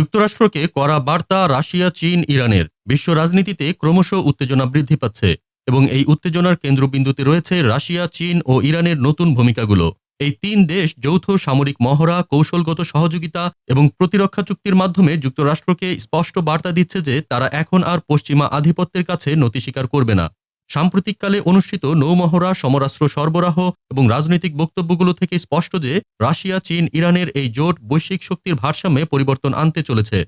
যুক্তরাষ্ট্রকে করা বার্তা রাশিয়া, চীন, ইরানের। বিশ্ব রাজনীতিতে ক্রমশ উত্তেজনা বৃদ্ধি পাচ্ছে এবং এই উত্তেজনার কেন্দ্রবিন্দুতে রয়েছে রাশিয়া, চীন ও ইরানের নতুন ভূমিকাগুলো। এই তিন দেশ যৌথ সামরিক মহড়া, কৌশলগত সহযোগিতা এবং প্রতিরক্ষা চুক্তির মাধ্যমে যুক্তরাষ্ট্রকে স্পষ্ট বার্তা দিচ্ছে যে তারা এখন আর পশ্চিমা আধিপত্যের কাছে নতি স্বীকার করবে না। সাম্প্রতিককালে অনুষ্ঠিত নৌমহড়া, সমরাস্ত্র সরবরাহ এবং রাজনৈতিক বক্তব্যগুলো থেকে স্পষ্ট যে, রাশিয়া, চীন, ইরানের এই জোট বৈশ্বিক শক্তির ভারসাম্যে পরিবর্তন আনতে চলেছে।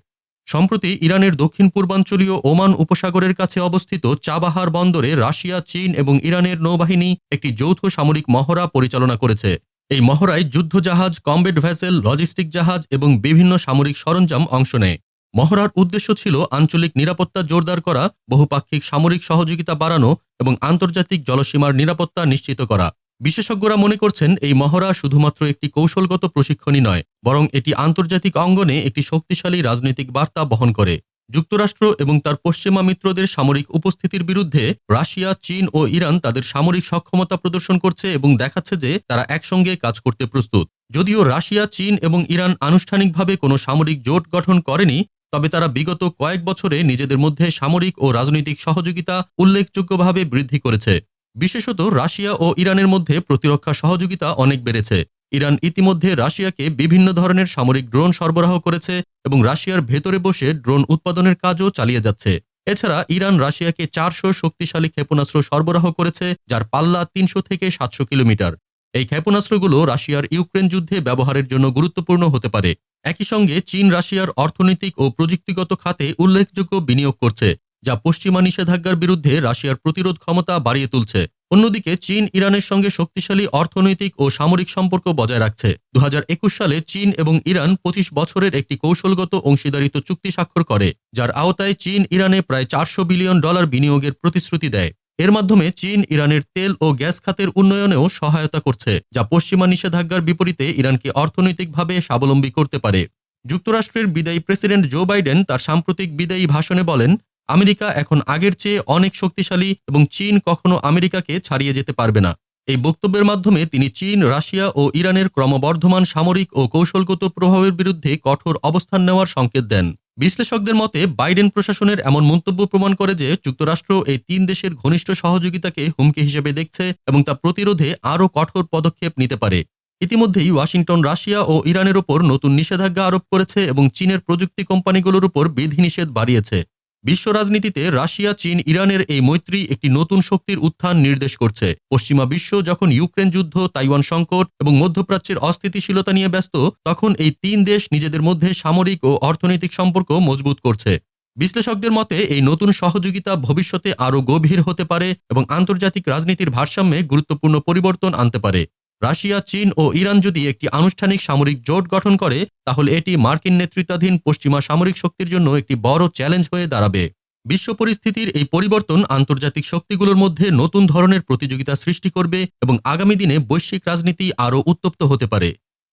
সম্প্রতি ইরানের দক্ষিণ পূর্বাঞ্চলীয় ওমান উপসাগরের কাছে অবস্থিত চাবাহার বন্দরে রাশিয়া, চীন এবং ইরানের নৌবাহিনী একটি যৌথ সামরিক মহড়া পরিচালনা করেছে। এই মহড়ায় যুদ্ধজাহাজ, কমবেট ভ্যাসেল লজিস্টিক জাহাজ এবং বিভিন্ন সামরিক সরঞ্জাম অংশ নেয়। মহড়ার উদ্দেশ্য ছিল আঞ্চলিক নিরাপত্তা জোরদার করা, বহুপাক্ষিক সামরিক সহযোগিতা বাড়ানো এবং আন্তর্জাতিক জলসীমার নিরাপত্তা নিশ্চিত করা। বিশেষজ্ঞরা মনে করছেন এই মহড়া শুধুমাত্র একটি কৌশলগত প্রশিক্ষণই নয়, বরং এটি আন্তর্জাতিক অঙ্গনে একটি শক্তিশালী রাজনৈতিক বার্তা বহন করে। যুক্তরাষ্ট্র এবং তার পশ্চিমা মিত্রদের সামরিক উপস্থিতির বিরুদ্ধে রাশিয়া, চীন ও ইরান তাদের সামরিক সক্ষমতা প্রদর্শন করছে এবং দেখাচ্ছে যে তারা একসঙ্গে কাজ করতে প্রস্তুত। যদিও রাশিয়া, চীন এবং ইরান আনুষ্ঠানিকভাবে কোনো সামরিক জোট গঠন করেনি তবে তারা বিগত কয়েক বছরে নিজেদের মধ্যে সামরিক ও রাজনৈতিক সহযোগিতা উল্লেখযোগ্যভাবে বৃদ্ধি করেছে। বিশেষত রাশিয়া ও ইরানের মধ্যে প্রতিরক্ষা সহযোগিতা অনেক বেড়েছে। ইরান ইতিমধ্যে রাশিয়াকে বিভিন্ন ধরনের সামরিক ড্রোন সরবরাহ করেছে এবং রাশিয়ার ভেতরে বসে ড্রোন উৎপাদনের কাজও চালিয়ে যাচ্ছে। এছাড়া ইরান রাশিয়াকে চারশো শক্তিশালী ক্ষেপণাস্ত্র সরবরাহ করেছে, যার পাল্লা তিনশো থেকে সাতশো কিলোমিটার। এই ক্ষেপণাস্ত্রগুলো রাশিয়ার ইউক্রেন যুদ্ধে ব্যবহারের জন্য গুরুত্বপূর্ণ হতে পারে। একই সঙ্গে চীন, রাশিয়ার অর্থনৈতিক ও প্রযুক্তিগত খাতে উল্লেখযোগ্য বিনিয়োগ করছে, যা পশ্চিমা নিষেধাজ্ঞার বিরুদ্ধে রাশিয়ার প্রতিরোধ ক্ষমতা বাড়িয়ে তুলছে। অন্যদিকে চীন, ইরানের সঙ্গে শক্তিশালী অর্থনৈতিক ও সামরিক সম্পর্ক বজায় রাখছে। দু হাজার একুশ সালে চীন এবং ইরান ২৫ বছরের একটি কৌশলগত অংশীদারিত্ব চুক্তি স্বাক্ষর করে, যার আওতায় চীন, ইরানে প্রায় চারশো বিলিয়ন ডলার বিনিয়োগের প্রতিশ্রুতি দেয়। এর মাধ্যমে চীন, ইরানের তেল ও গ্যাস খাতের উন্নয়নেও সহায়তা করছে, যা পশ্চিমা নিষেধাজ্ঞার বিপরীতে ইরানকে অর্থনৈতিকভাবে স্বাবলম্বী করতে পারে। যুক্তরাষ্ট্রের বিদায়ী প্রেসিডেন্ট জো বাইডেন তার সাম্প্রতিক বিদায়ী ভাষণে বলেন, আমেরিকা এখন আগের চেয়ে অনেক শক্তিশালী এবং চীন কখনো আমেরিকাকে ছাড়িয়ে যেতে পারবে না। এই বক্তব্যের মাধ্যমে তিনি চীন, রাশিয়া ও ইরানের ক্রমবর্ধমান সামরিক ও কৌশলগত প্রভাবের বিরুদ্ধে কঠোর অবস্থান নেওয়ার সংকেত দেন। বিশ্লেষকদের মতে, বাইডেন প্রশাসনের এমন মন্তব্য প্রমাণ করে যে যুক্তরাষ্ট্র এই তিন দেশের ঘনিষ্ঠ সহযোগিতাকে হুমকি হিসেবে দেখছে এবং তা প্রতিরোধে আরও কঠোর পদক্ষেপ নিতে পারে। ইতিমধ্যেই ওয়াশিংটন, রাশিয়া ও ইরানের ওপর নতুন নিষেধাজ্ঞা আরোপ করেছে এবং চীনের প্রযুক্তি কোম্পানিগুলোর উপর বিধিনিষেধ বাড়িয়েছে। বিশ্ব রাজনীতিতে রাশিয়া, চীন, ইরানের এই মৈত্রী একটি নতুন শক্তির উত্থান নির্দেশ করছে। পশ্চিমা বিশ্ব যখন ইউক্রেন যুদ্ধ, তাইওয়ান সংকট এবং মধ্যপ্রাচ্যের অস্থিতিশীলতা নিয়ে ব্যস্ত, তখন এই তিন দেশ নিজেদের মধ্যে সামরিক ও অর্থনৈতিক সম্পর্ক মজবুত করছে। বিশ্লেষকদের মতে, এই নতুন সহযোগিতা ভবিষ্যতে আরও গভীর হতে পারে এবং আন্তর্জাতিক রাজনীতির ভারসাম্যে গুরুত্বপূর্ণ পরিবর্তন আনতে পারে। রাশিয়া, চীন ও ইরান যদি একটি আনুষ্ঠানিক সামরিক জোট গঠন করে, তাহলে এটি মার্কিন নেতৃত্বাধীন পশ্চিমা সামরিক শক্তির জন্য একটি বড় চ্যালেঞ্জ হয়ে দাঁড়াবে। বিশ্ব পরিস্থিতির এই পরিবর্তন আন্তর্জাতিক শক্তিগুলোর মধ্যে নতুন ধরনের প্রতিযোগিতা সৃষ্টি করবে এবং আগামী দিনে বৈশ্বিক রাজনীতি আরও উত্তপ্ত হতে পারে।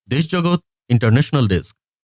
দেশজগৎ ইন্টারন্যাশনাল ডেস্ক